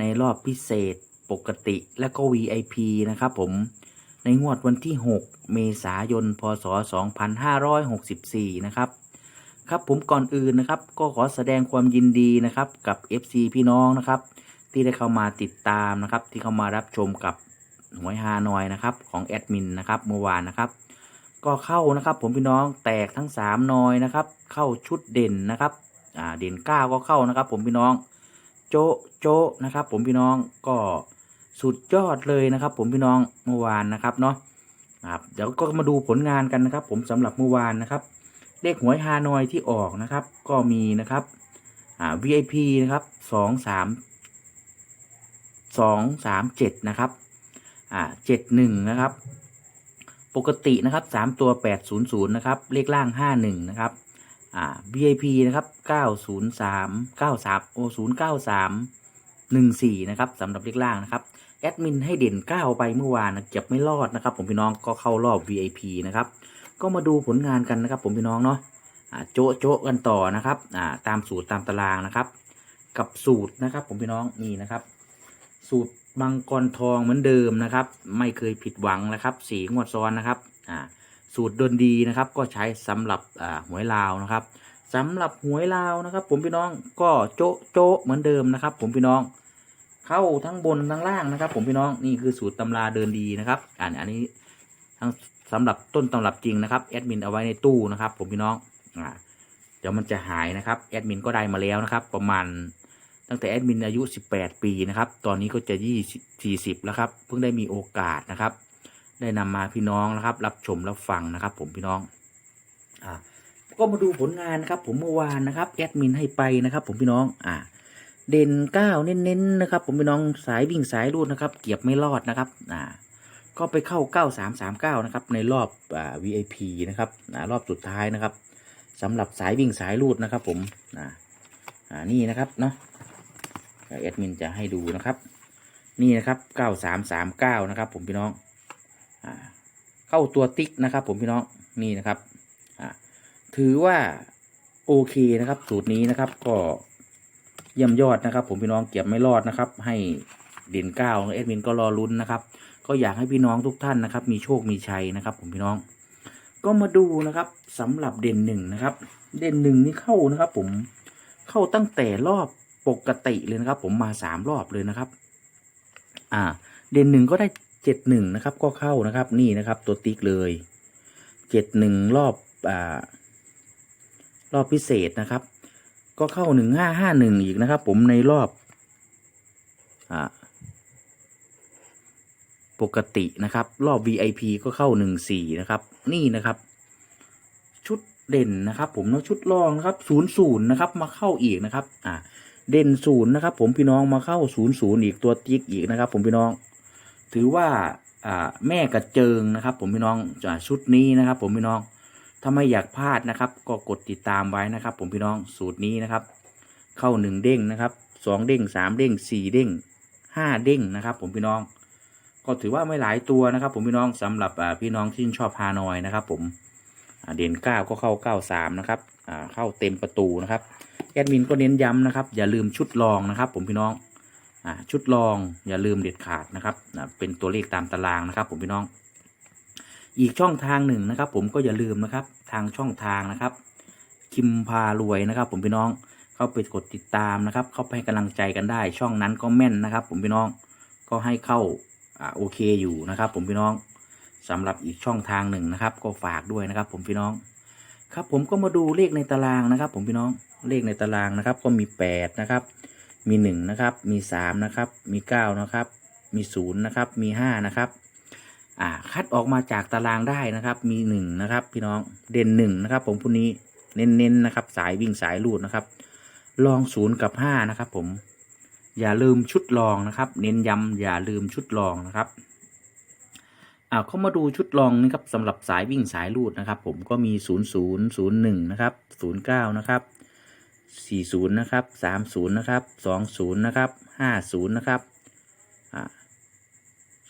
ในรอบพิเศษปกติและก็ VIP นะครับผม ในงวดวันที่ 6 เมษายน พศ 2564 นะครับ ครับผมก่อนอื่นนะครับ ก็ขอแสดงความยินดีนะครับกับ FC พี่น้องนะครับ ที่ได้เข้ามาติดตามนะครับ ที่เข้ามารับชมกับหวยฮานอยนะครับของแอดมินนะครับเมื่อวานนะครับก็เข้านะครับ ผมพี่น้องแตกทั้ง 3 นอยนะครับ เข้าชุดเด่นนะครับอ่าเด่น9ก็เข้านะครับ ผมพี่น้อง โจะโจะนะครับ ผมพี่น้องก็สุดยอดเลยนะครับ ผมพี่น้องเมื่อวานนะครับเนาะครับเดี๋ยวก็มาดูผลงานกันนะครับ ผมสำหรับเมื่อวานนะครับ เลขหวยฮานอยที่ออกนะครับ ก็มีนะครับอ่า VIP นะครับสองสามสองสามเจ็ดนะครับอ่าเจ็ดหนึ่งนะครับ ปกตินะครับสามตัวแปดศูนย์ศูนย์นะครับ เลขล่างห้าหนึ่งนะครับ อ่า VIP นะครับเก้าศูนย์สามเก้าสามโอศูนย์เก้าสามหนึ่งสี่นะครับสำหรับเลขล่างนะครับ แอดมินให้เด่นเก้าไปเมื่อวานนะเก็บไม่รอดนะครับ ผมพี่น้องก็เข้ารอบ VIP นะครับ ก็มาดูผลงานกันนะครับ ผมพี่น้องเนาะโจะโจะกันต่อนะครับอ่าตามสูตรตามตารางนะครับ กับสูตรนะครับ ผมพี่น้องนี่นะครับ สูตรมังกรทองเหมือนเดิมนะครับ ไม่เคยผิดหวังนะครับสีงวดซ้อนนะครับอ่า สูตรดนดีนะครับ ก็ใช้สำหรับหวยลาวนะครับสำหรับหวยลาวนะครับ ผมพี่น้องก็โจะโจะเหมือนเดิมนะครับ ผมพี่น้องเข้าทั้งบนทั้งล่างนะครับ ผมพี่น้องนี่คือสูตรตำราเดินดีนะครับอ่านอันนี้ทั้งสำหรับต้นตำรับจริงนะครับแอดมินเอาไว้ในตู้นะครับ ผมพี่น้องอ่าเดี๋ยวมันจะหายนะครับแอดมินก็ได้มาแล้วนะครับ ประมาณตั้งแต่แอดมินอายุ 18 ปีนะครับ ตอนนี้ก็จะ 20 40 แล้วครับ เพิ่งได้มีโอกาสนะครับ ได้นำมาพี่น้องนะครับ รับชมรับฟังนะครับ ผมพี่น้องอ่าก็มาดูผลงานนะครับ ผมเมื่อวานนะครับแอดมินให้ไปนะครับ ผมพี่น้องอ่าเด่นเก้าเน้นๆนะครับ ผมพี่น้องสายวิ่งสายรูดนะครับ เกียบไม่รอดนะครับอ่าก็ไปเข้าเก้าสามสามเก้านะครับ ในรอบอ่า VIP นะครับอ่ารอบสุดท้ายนะครับสำหรับสายวิ่งสายรูดนะครับ ผมอ่าอ่านี่นะครับเนาะแอดมินจะให้ดูนะครับ นี่นะครับเก้าสามสามเก้านะครับ ผมพี่น้อง เข้าตัวติ๊กนะครับ ผมพี่น้องนี่นะครับถือว่าโอเคนะครับ สูตรนี้นะครับ ก็เยี่ยมยอดนะครับ ผมพี่น้องเก็บไม่รอดนะครับ ให้เด่นเก้าเอ็ดมินก็รอลุ้นนะครับ ก็อยากให้พี่น้องทุกท่านนะครับ มีโชคมีชัยนะครับ ผมพี่น้อง ก็มาดูนะครับสำหรับเด่นหนึ่งนะครับ เด่นหนึ่งนี่เข้านะครับ ผมเข้าตั้งแต่รอบปกติเลยนะครับ ผมมาสามรอบเลยนะครับ อ่า เด่นหนึ่งก็ได้ เจ็ดหนึ่งนะครับก็เข้านะครับนี่นะครับ ตัวติ๊กเลยเจ็ดหนึ่งรอบอ่ารอบพิเศษนะครับ ก็เข้าหนึ่งห้าห้าหนึ่งอีกนะครับ ผมในรอบอ่าปกตินะครับ รอบ VIP ก็เข้าหนึ่งสี่นะครับ นี่นะครับ ชุดเด่นนะครับ ผมเนาะชุดรองนะครับศูนย์ศูนย์นะครับมาเข้าอีกนะครับ อ่าเด่นศูนย์นะครับ ผมพี่น้องมาเข้าศูนย์ศูนย์อีกตัวติ๊กอีกนะครับ ผมพี่น้อง ถือว่าแม่กระเจิงนะครับ ผมพี่น้องจากชุดนี้นะครับ ผมพี่น้องถ้าไม่อยากพลาดนะครับ ก็กดติดตามไว้นะครับ ผมพี่น้องสูตรนี้นะครับ เข้าหนึ่งเด้งนะครับสองเด้งสามเด้งสี่เด้งห้าเด้งนะครับ ผมพี่น้อง ก็ถือว่าไม่หลายตัวนะครับ ผมพี่น้องสำหรับพี่น้องที่ชอบฮานอยนะครับ ผมเด่นเก้าก็เข้าเก้าสามนะครับเข้าเต็มประตูนะครับแอดมินก็เน้นย้ำนะครับ อย่าลืมชุดรองนะครับ ผมพี่น้อง ชุดรองอย่าลืมเด็ดขาดนะครับเป็นตัวเลขตามตารางนะครับ ผมพี่น้อง อีกช่องทางหนึ่งนะครับ ผมก็อย่าลืมนะครับ ทางช่องทางนะครับ คิมพารวยนะครับ ผมพี่น้องเข้าไปกดติดตามนะครับ เข้าไปให้กำลังใจกันได้ ช่องนั้นก็แม่นนะครับ ผมพี่น้องก็ให้เข้าอ่าโอเคอยู่นะครับ ผมพี่น้องสำหรับอีกช่องทางหนึ่งนะครับ ก็ฝากด้วยนะครับ ผมพี่น้อง ครับผมก็มาดูเลขในตารางนะครับ ผมพี่น้องเลขในตารางนะครับ ก็มีแปดนะครับ มีหนึ่งนะครับ มีสามนะครับ มีเก้านะครับ มีศูนย์นะครับ มีห้านะครับ อ่า คัดออกมาจากตารางได้นะครับ มีหนึ่งนะครับ พี่น้อง เด่นหนึ่งนะครับ ผมผู้นี้ เน้นๆนะครับ สายวิ่งสายลูดนะครับ ลองศูนย์กับห้านะครับ ผม อย่าลืมชุดรองนะครับ เน้นย้ำอย่าลืมชุดรองนะครับอ่าเข้ามาดูชุดรองนะครับสำหรับสายวิ่งสายลูดนะครับ ผมก็มี 0 0 0 1 นะครับ 09 นะครับ 40 นะครับ 30 นะครับ 20 นะครับ 50 นะครับ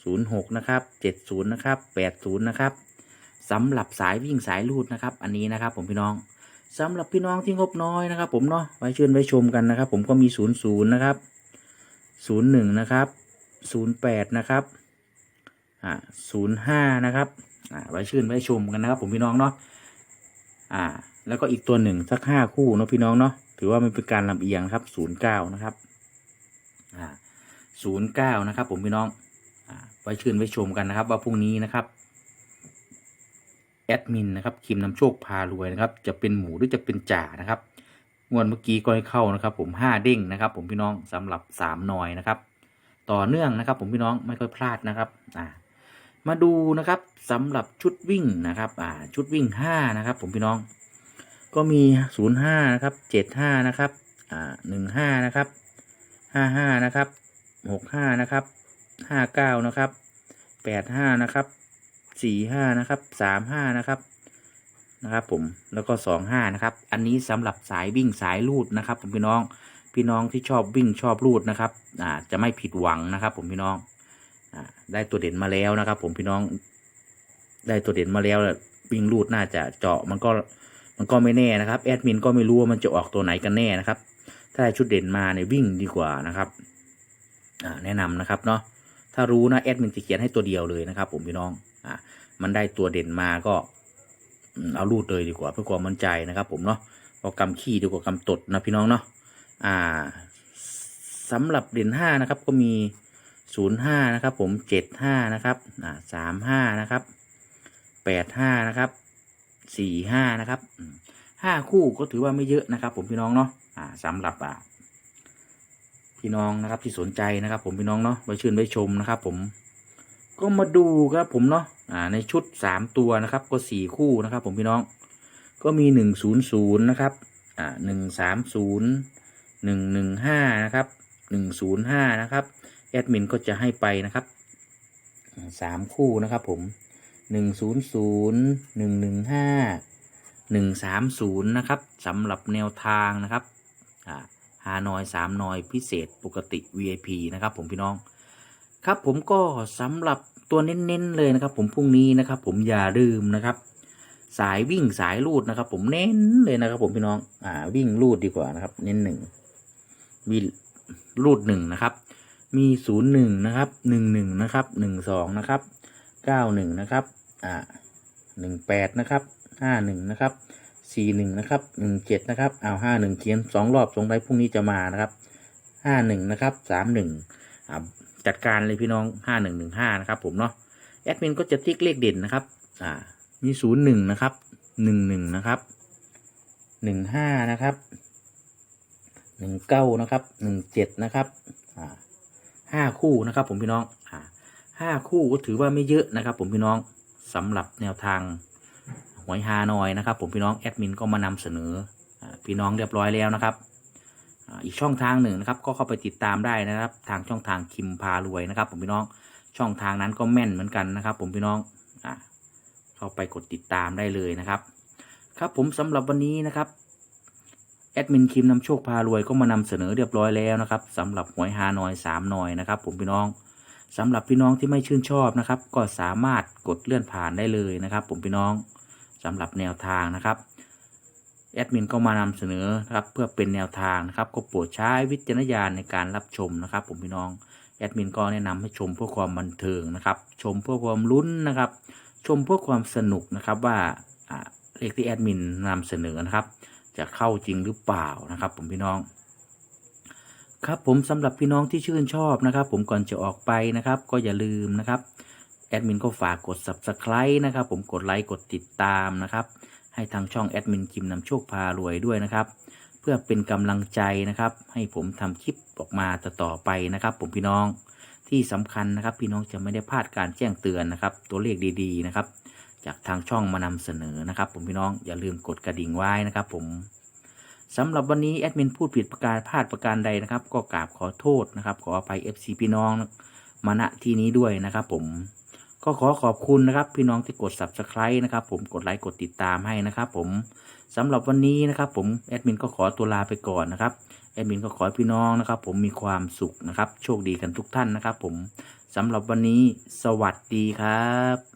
06 นะครับ 70 นะครับ 80 นะครับสำหรับสายวิ่งสายลูดนะครับ อันนี้นะครับ ผมพี่น้องสำหรับพี่น้องที่งบน้อยนะครับ ผมเนาะไว้เชิญไว้ชมกันนะครับ ผมก็มี 00 นะครับ 01 นะครับ 08 นะครับอ่า05 นะครับอ่าไว้ชื่นไว้ชมกันนะครับ ผมพี่น้องเนาะอ่า แล้วก็อีกตัวหนึ่งสักห้าคู่เนาะพี่น้องเนาะ ถือว่ามันเป็นการลำเอียงครับ09นย์เก้านะครับอ่า09นะครับ ผมพี่น้องอไว้ชื่นไว้ชมกันนะครับ ว่าพรุ่งนี้นะครับแอดมินนะครับคิมนำโชคพารวยนะครับ จะเป็นหมูหรือจะเป็นจ่านะครับ งวดเมื่อกี้ก็ให้เข้านะครับ ผมห้าเด้งนะครับ ผมพี่น้องสำหรับสามหน่อยนะครับ ต่อเนื่องนะครับ ผมพี่น้องไม่ค่อยพลาดนะครับอ่ามาดูนะครับสำหรับชุดวิ่งนะครับอ่าชุดวิ่งห้านะครับ ผมพี่น้อง ก็มีศูนย์ห้านะครับเจ็ดห้านะครับอ่าหนึ่งห้านะครับห้าห้านะครับหกห้านะครับห้าเก้านะครับแปดห้านะครับสี่ห้านะครับสามห้านะครับนะครับ ผมแล้วก็สองห้านะครับ อันนี้สำหรับสายวิ่งสายลูดนะครับ ผมพี่น้องพี่น้องที่ชอบวิ่งชอบลูดนะครับอ่าจะไม่ผิดหวังนะครับ ผมพี่น้องอ่าได้ตัวเด่นมาแล้วนะครับ ผมพี่น้องได้ตัวเด่นมาแล้ววิ่งลูดน่าจะเจาะมันก็ มันก็ไม่แน่นะครับแอดมินก็ไม่รู้ว่ามันจะออกตัวไหนกันแน่นะครับ ถ้าได้ชุดเด่นมาเนี่ยวิ่งดีกว่านะครับแนะนำนะครับเนาะถ้ารู้นะแอดมินจะเขียนให้ตัวเดียวเลยนะครับ ผมพี่น้องอ่ามันได้ตัวเด่นมาก็เอารูดเลยดีกว่าเพื่อความมั่นใจนะครับ ผมเนาะเอากำขี้ดีกว่ากำตดนะพี่น้องเนาะอ่าสำหรับเด่นห้านะครับก็มีศูนย์ห้านะครับ ผมเจ็ดห้านะครับอ่าสามห้านะครับแปดห้านะครับ สี่ห้านะครับห้าคู่ก็ถือว่าไม่เยอะนะครับ ผมพี่น้องเนาะอ่าสำหรับอ่าพี่น้องนะครับที่สนใจนะครับ ผมพี่น้องเนาะไว้ชื่นไว้ชมนะครับ ผมก็มาดูครับผมเนาะอ่าในชุดสามตัวนะครับ ก็สี่คู่นะครับ ผมพี่น้องก็มีหนึ่งศูนย์ศูนย์นะครับอ่าหนึ่งสามศูนย์หนึ่งหนึ่งห้านะครับหนึ่งศูนย์ห้านะครับแอดมินก็จะให้ไปนะครับสามคู่นะครับ ผม หนึ่งศูนย์ศูนย์หนึ่งหนึ่งห้าหนึ่งสามศูนย์นะครับสำหรับแนวทางนะครับฮานอยสามนอยพิเศษปกติ VIP นะครับผมพี่น้อง ครับผมก็สำหรับตัวเน้นๆเลยนะครับ ผมพรุ่งนี้นะครับ ผมอย่าลืมนะครับ สายวิ่งสายลูดนะครับ ผมเน้นเลยนะครับ ผมพี่น้องอ่าวิ่งลูดดีกว่านะครับ เน้นหนึ่งวิ่งลูดหนึ่งนะครับ มีศูนย์หนึ่งนะครับหนึ่งหนึ่งนะครับหนึ่งสองนะครับ เก้าหนึ่งนะครับ อ่าหนึ่งแปดนะครับห้าหนึ่งนะครับสี่หนึ่งนะครับหนึ่งเจ็ดนะครับเอาห้าหนึ่งเขียนสองรอบสงไรพรุ่งนี้จะมานะครับห้าหนึ่งนะครับสามหนึ่งอ่าจัดการเลยพี่น้องห้าหนึ่งหนึ่งห้านะครับ ผมเนาะแอดมินก็จะติ๊กเลขเด่นนะครับ อ่า มีศูนย์หนึ่งนะครับหนึ่งหนึ่งนะครับหนึ่งห้านะครับหนึ่งเก้านะครับหนึ่งเจ็ดนะครับ อ่าห้าคู่นะครับ ผมพี่น้อง ห้าคู่ก็ถือว่าไม่เยอะนะครับ ผมพี่น้องสำหรับแนวทางหวยฮานอยนะครับ ผมพี่น้องแอดมินก็มานำเสนอพี่น้องเรียบร้อยแล้วนะครับอีกช่องทางหนึ่งนะครับ ก็เข้าไปติดตามได้นะครับ ทางช่องทางคิมพารวยนะครับ ผมพี่น้องช่องทางนั้นก็แม่นเหมือนกันนะครับ ผมพี่น้องเข้าไปกดติดตามได้เลยนะครับ ครับผมสำหรับวันนี้นะครับแอดมินคิมนำโชคพารวยก็มานำเสนอเรียบร้อยแล้วนะครับสำหรับหวยฮานอยสามนอยนะครับ ผมพี่น้อง สำหรับพี่น้องที่ไม่ชื่นชอบนะครับ ก็สามารถกดเลื่อนผ่านได้เลยนะครับ ผมพี่น้องสำหรับแนวทางนะครับแอดมินก็มานำเสนอนะครับเพื่อเป็นแนวทางนะครับ ก็โปรดใช้วิจารณญาณในการรับชมนะครับ ผมพี่น้องแอดมินก็แนะนำให้ชมเพื่อความบันเทิงนะครับ ชมเพื่อความลุ้นนะครับ ชมเพื่อความสนุกนะครับว่าอ่าเลขที่แอดมินนำเสนอนะครับ จะเข้าจริงหรือเปล่านะครับ ผมพี่น้อง ครับผมสำหรับพี่น้องที่ชื่นชอบนะครับ ผมก่อนจะออกไปนะครับ ก็อย่าลืมนะครับแอดมินก็ฝากกด subscribe นะครับ ผมกดไลค์กดติดตามนะครับ ให้ทางช่องแอดมินคิมนำโชคพารวยด้วยนะครับ เพื่อเป็นกำลังใจนะครับ ให้ผมทำคลิปออกมาต่อไปนะครับ ผมพี่น้องที่สำคัญนะครับ พี่น้องจะไม่ได้พลาดการแจ้งเตือนนะครับ ตัวเลขดีๆนะครับ จากทางช่องมานำเสนอนะครับ ผมพี่น้องอย่าลืมกดกระดิ่งไว้นะครับ ผม สำหรับวันนี้แอดมินพูดผิดประการพลาดประการใดนะครับ ก็กราบขอโทษนะครับ ขออภัย FC พี่น้องมาณที่นี้ด้วยนะครับ ผมก็ขอขอบคุณนะครับ พี่น้องที่กด subscribe นะครับ ผมกดไลค์กดติดตามให้นะครับ ผมสำหรับวันนี้นะครับ ผมแอดมินก็ขอตัวลาไปก่อนนะครับแอดมินก็ขอพี่น้องนะครับ ผมมีความสุขนะครับ โชคดีกันทุกท่านนะครับ ผมสำหรับวันนี้สวัสดีครับ